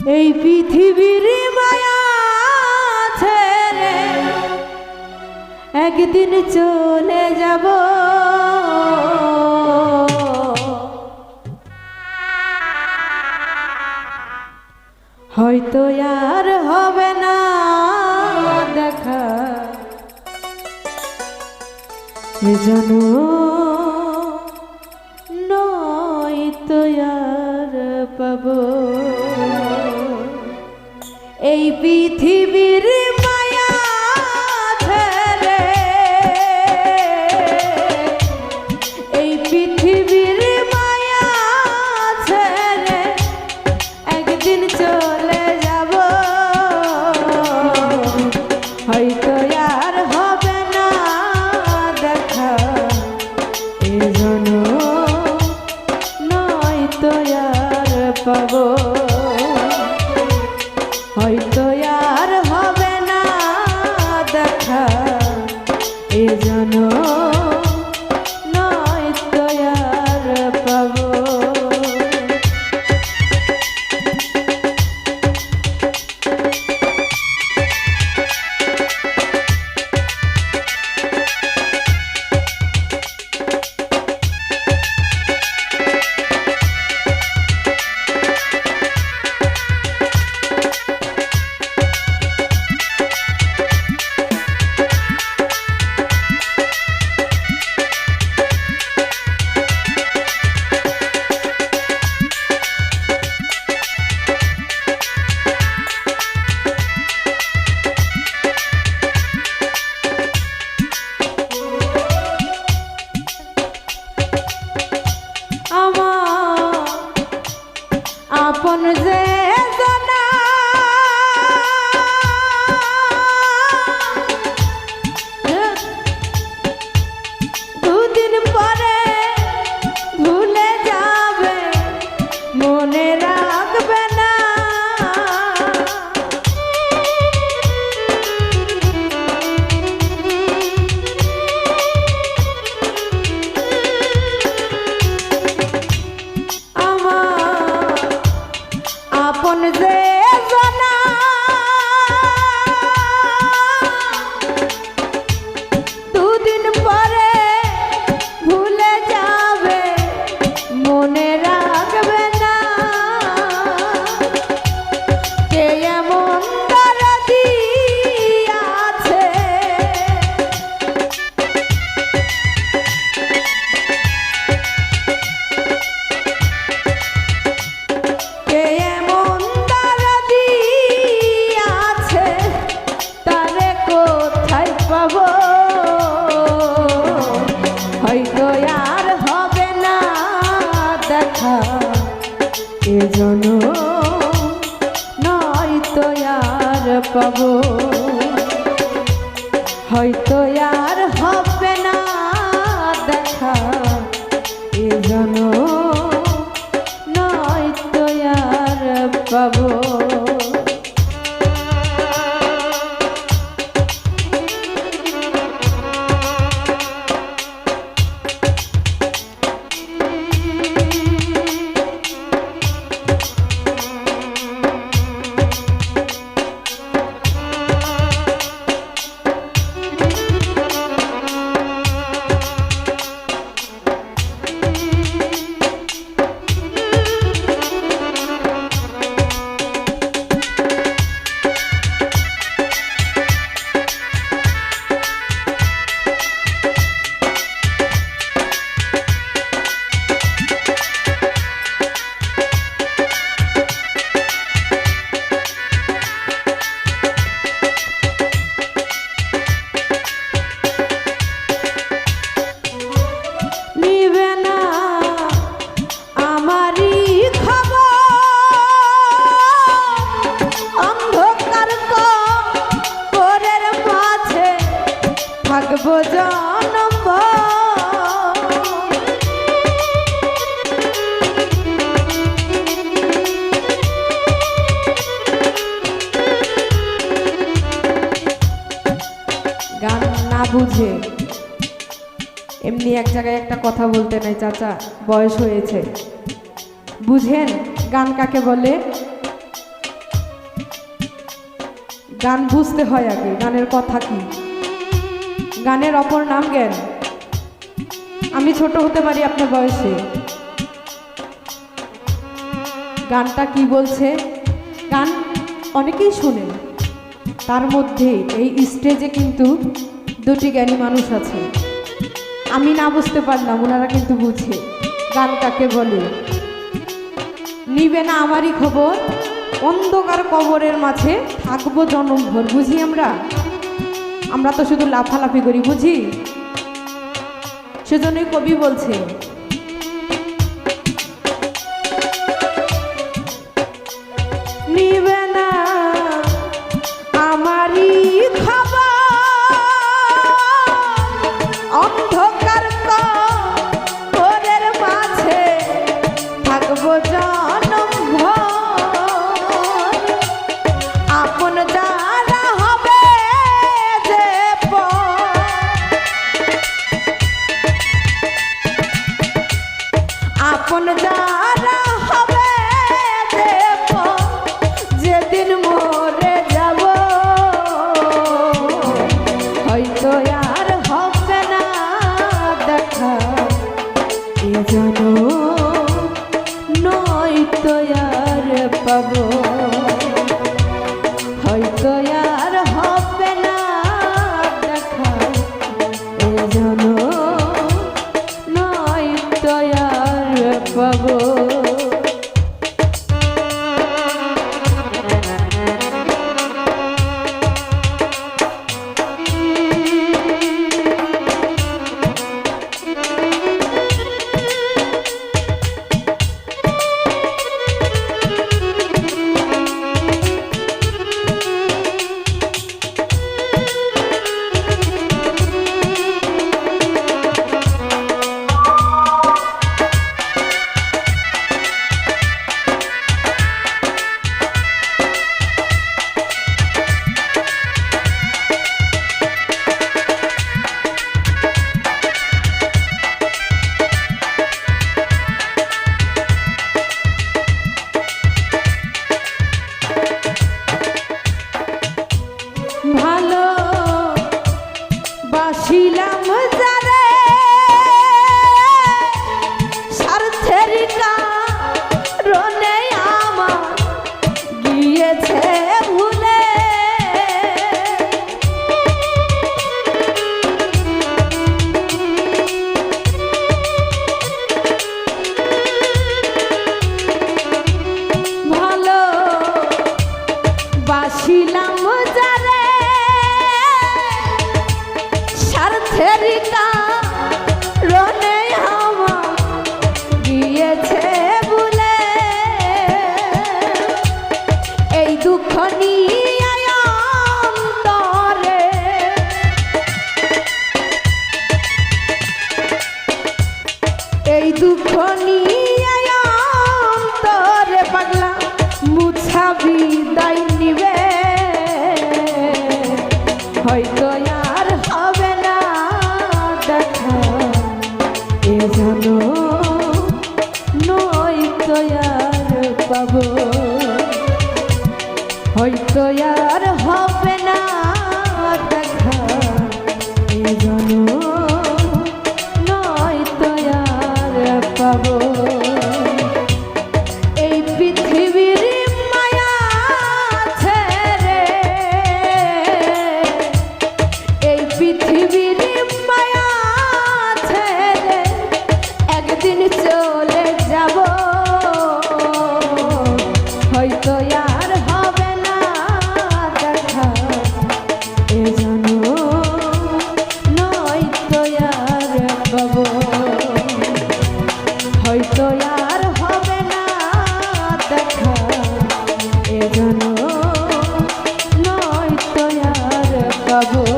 এই পৃথিবীর মায়া ছেড়ে একদিন চলে যাব। হয়তো আর হবে না দেখা। এজন্য এই পৃথিবীর পাব। হয়তো আর হবে না দেখা এজন্য নয়তো আর পাবো। গান না বুঝে। এমনি এক জায়গায় একটা কথা বলতে নাই, চাচা, বয়স হয়েছে। বুঝেন গান কাকে বলে? গান বুঝতে হয় আগে, গানের কথা কি? গানের অপর নাম জ্ঞান। আমি ছোট হতে পারি আপনার বয়সে। গানটা কি বলছে? গান অনেকেই শোনেন। তার মধ্যে এই স্টেজে কিন্তু দুটি জ্ঞানী মানুষ আছে। আমি না বুঝতে পারলাম, ওনারা কিন্তু বুঝে গান কাকে বলে। নিবে না আমারই খবর, অন্ধকার কবরের মাঝে থাকব জনমভর, বুঝি আমরা? আমরা তো শুধু লাফালাফি করি বুঝি? সেজন্যই কবি বলছে আপন যারা হবে দেব যেদিন মরে যাব। হয়তো আর হবে না দেখা। এ যেন নয়তো আর পাবো। এ নয় তো আর পাবো। হয়তো favor.